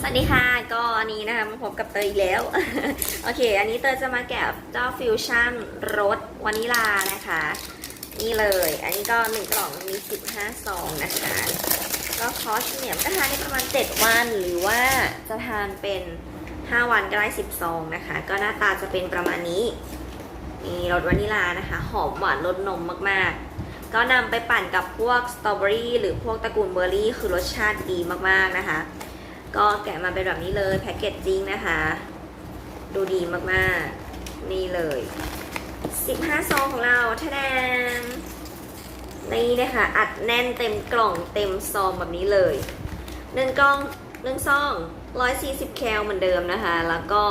สวัสดีค่ะ ก็อันนี้นะคะมาพบกับเตยอีกแล้ว โอเค อันนี้เตยจะมาแกะเจ้าฟิวชั่นรสวานิลานะคะ นี่เลย อันนี้ก็หนึ่งกล่องมี 15 ซองนะคะ ก็คอสเนี่ยก็ทานได้ประมาณ 7 วัน หรือว่าจะทานเป็น 5 วันก็ได้ 10 ซองนะคะ ก็หน้าตาจะเป็นประมาณนี้ นี่รสวานิลานะคะ หอมหวานรสนมมากๆก็นำไปปั่นกับพวกสตรอเบอรี่หรือพวกตระกูลเบอร์รี่ คือรสชาติดีมากๆนะคะ ก็แกะมาเป็นแบบนี้เลยแพ็กเกจจิ้งนะคะ ดูดีมากๆ นี่เลย 15 ซองของเราทะแนนนี่นะคะ อัดแน่นเต็มกล่องเต็มซองแบบนี้เลยหนึ่งกล่องหนึ่งซอง 140 แคลเหมือนเดิมนะคะ แล้วก็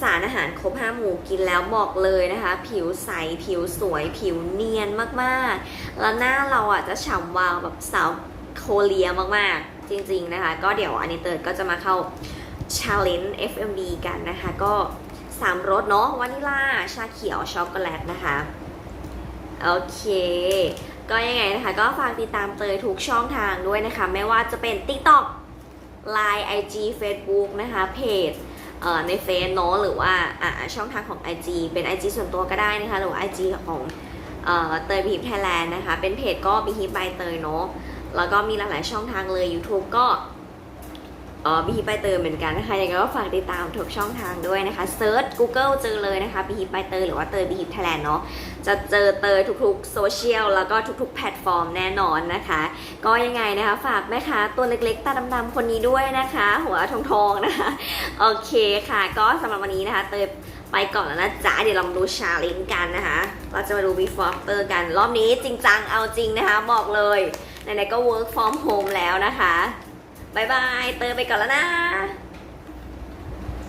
สารอาหารครบ 5 หมู่กินแล้วบอกเลยนะคะ ผิวใส ผิวสวย ผิวเนียนมากๆ แล้วหน้าเราอะจะฉ่ำวาวแบบสาวโคเรียมากๆ จริง ๆนะคะ ก็เดี๋ยวอันนี้เติร์ดก็จะมาเข้า Challenge FMD กันนะคะ ก็ 3รสเนาะวานิลาชาเขียวช็อกโกแลตนะคะ โอเค ก็ยังไงนะคะ ก็ฝากติดตามเตยทุกช่องทางด้วยนะคะ ไม่ว่าจะเป็น TikTok Line IG Facebook นะคะ เพจในเฟซเนาะหรือว่าช่องทางของ IG เป็น IG ส่วนตัวก็ได้นะคะ หรือว่า IG ของเอ่อเตยบีฮิปไทยแลนด์นะคะ เป็นเพจก็บีฮิปบายเตยเนาะ แล้วก็มีหลาย ๆ ช่องทางเลย YouTube ก็อ่อบีฮิปบายเตยเหมือนกันนะคะยังไงก็ฝากติดตามทุกช่องทางด้วยนะคะเซิร์ช Google เจอเลยนะคะบีฮิปบายเตยหรือว่าเตยบีฮิปไทยแลนด์เนาะจะเจอเตยทุกๆโซเชียลแล้วก็ทุกๆแพลตฟอร์มแน่นอนนะคะ ก็ยังไงนะคะฝากแม่ค้าตัวเล็กๆ ตาดำๆคนนี้ด้วยนะคะ หัวทองๆนะคะ โอเคค่ะ ก็สำหรับวันนี้นะคะเตย ไปก่อนแล้วนะจ๊ะ เดี๋ยวเราดูชาเลนกันนะคะ เราจะมาดู before after กัน รอบนี้จริงจังเอาจริงนะคะ บอกเลยไหนๆก็ work from home แล้วนะคะบายบาย เตอไปก่อนแล้วนะ